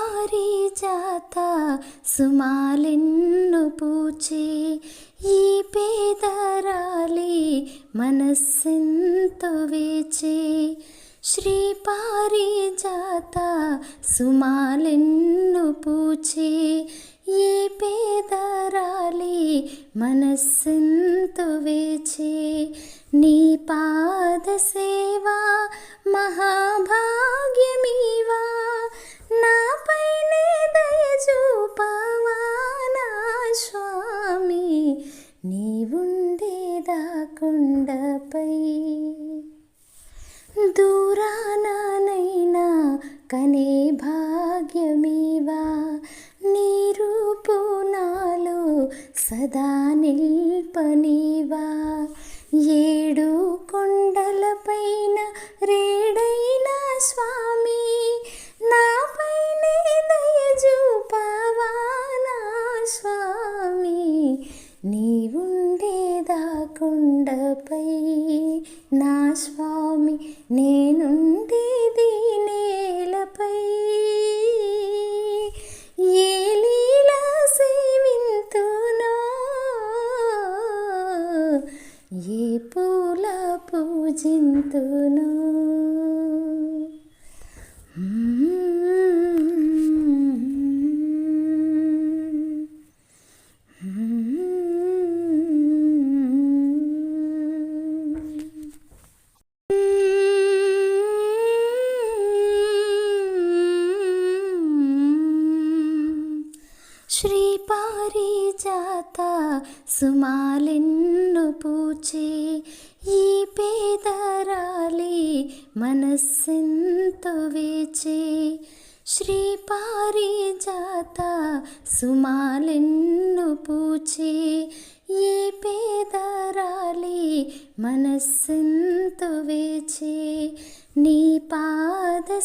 శ్రీపారిజాత సుమాలెన్ను పూచి ఈ పేదరాలి మనస్సెంతో వేచి శ్రీపారిజాత సుమాలెన్ను పూచి ఈ పేదరాలి మనస్సెంతో వేచే నీ పాద సేవా మహాభాగ్యమీవా? నాపైనే దయ చూపవా నా స్వామి? నీవుండేదా కొండపై దూరానైనా కనే భాగ్యమీవా? నీ రూపు సదా నిల్పనీవా. ఏడు కొండలపైన రేడైన స్వామి నాపైనే దయ చూపవా నా స్వామి. నీవుండేదా కొండపై నా స్వామి నేనుండే ఏ పూల పూజింతునో? శ్రీపారిజాత సుమాలెన్ను పూచి ఈ పేదరాలి మనస్సెంతో వేచి. శ్రీపారిజాత సుమాలెన్ను పూచి ఈ పేదరాలి మనస్సెంతో వేచి. నీ పాద